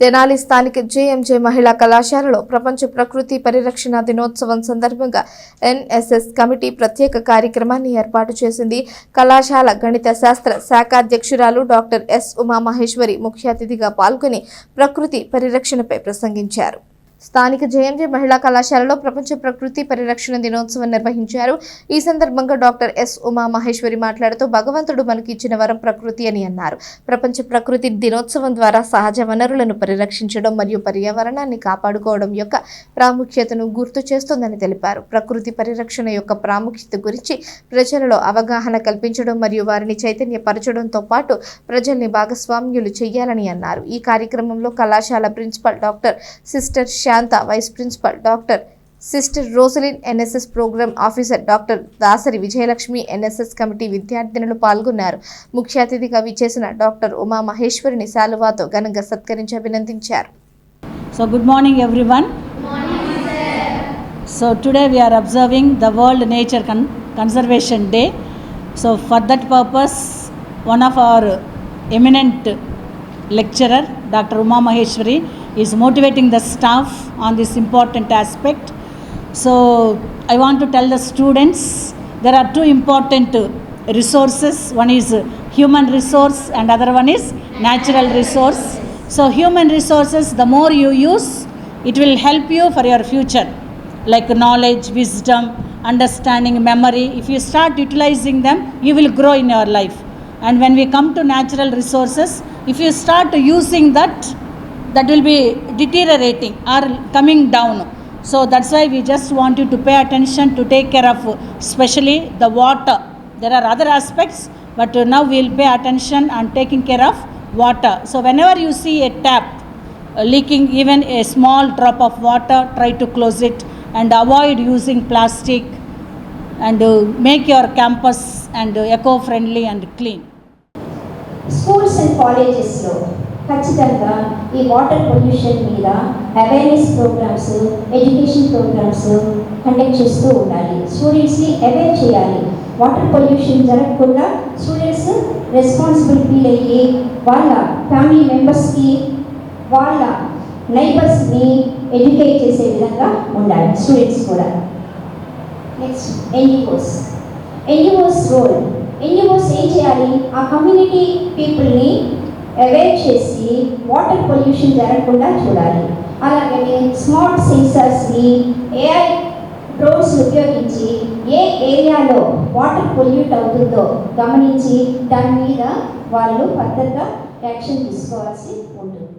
తెనాలి స్థానిక జేఎంజే మహిళా కళాశాలలో ప్రపంచ ప్రకృతి పరిరక్షణ దినోత్సవం సందర్భంగా ఎన్ఎస్ఎస్ కమిటీ ప్రత్యేక కార్యక్రమాన్ని ఏర్పాటు చేసింది. కళాశాల గణిత శాస్త్ర శాఖాధ్యక్షురాలు డాక్టర్ ఎస్ ఉమామహేశ్వరి ముఖ్య అతిథిగా పాల్గొని ప్రకృతి పరిరక్షణపై ప్రసంగించారు. స్థానిక జేఎంజే మహిళా కళాశాలలో ప్రపంచ ప్రకృతి పరిరక్షణ దినోత్సవం నిర్వహించారు. ఈ సందర్భంగా డాక్టర్ ఎస్ ఉమా మహేశ్వరి మాట్లాడుతూ భగవంతుడు మనకి ఇచ్చిన వరం ప్రకృతి అని అన్నారు. ప్రపంచ ప్రకృతి దినోత్సవం ద్వారా సహజ వనరులను పరిరక్షించడం మరియు పర్యావరణాన్ని కాపాడుకోవడం యొక్క ప్రాముఖ్యతను గుర్తు చేస్తుందని తెలిపారు. ప్రకృతి పరిరక్షణ యొక్క ప్రాముఖ్యత గురించి ప్రజలలో అవగాహన కల్పించడం మరియు వారిని చైతన్యపరచడంతో పాటు ప్రజల్ని భాగస్వామ్యులు చేయాలని అన్నారు. ఈ కార్యక్రమంలో కళాశాల principal doctor sister Shanta vice principal doctor. Sister Rosaline NSS programme officer doctor Dasari Vijayalakshmi NSS committee విద్యార్థినులు పాల్గొన్నారు. ముఖ్య అతిథిగా విచ్చేసిన డాక్టర్ ఉమా మహేశ్వరిని శాలువాతో ఘనంగా సత్కరించి అభినందించారు. So good morning everyone so today we're observing the world nature con conservation day so for that purpose one of our eminent lecturer doctor Uma Maheshwari is motivating the staff on this important aspect. So, I want to tell the students there are two important resources one is human resource, and other one is natural resource. So, human resources, the more you use, it will help you for your future, like knowledge, wisdom, understanding, memory. If you start utilizing them, you will grow in your life. And when we come to natural resources, if you start using that, that will be deteriorating or coming down. So that's why we just want you to pay attention to take care of, especially the water. There are other aspects, but now we'll pay attention on taking care of water. So whenever you see a tap uh, leaking even a small drop of water, try to close it and avoid using plastic and uh, make your campus and eco-friendly and clean. Schools and colleges. ఖచ్చితంగా ఈ water pollution మీద awareness programmes education programmes conduct చేస్తూ ఉండాలి. స్టూడెంట్స్ని aware చేయాలి. Water pollution జరగకుండా students responsible feel అయ్యి వాళ్ళ ఫ్యామిలీ మెంబర్స్కి వాళ్ళ నైబర్స్ని ఎడ్యుకేట్ చేసే విధంగా ఉండాలి స్టూడెంట్స్ కూడా. Next NGOs NGOs role NGOs ఏం చేయాలి? ఆ కమ్యూనిటీ పీపుల్ని అవేర్ చేసి వాటర్ పొల్యూషన్ జరగకుండా చూడాలి. అలాగే స్మార్ట్ సెన్సర్స్ని ఏఐ డ్రోన్స్ ఉపయోగించి ఏ ఏరియాలో వాటర్ పొల్యూట్ అవుతుందో గమనించి దాని మీద వాళ్ళు భద్రత యాక్షన్ తీసుకోవాల్సి ఉంటుంది.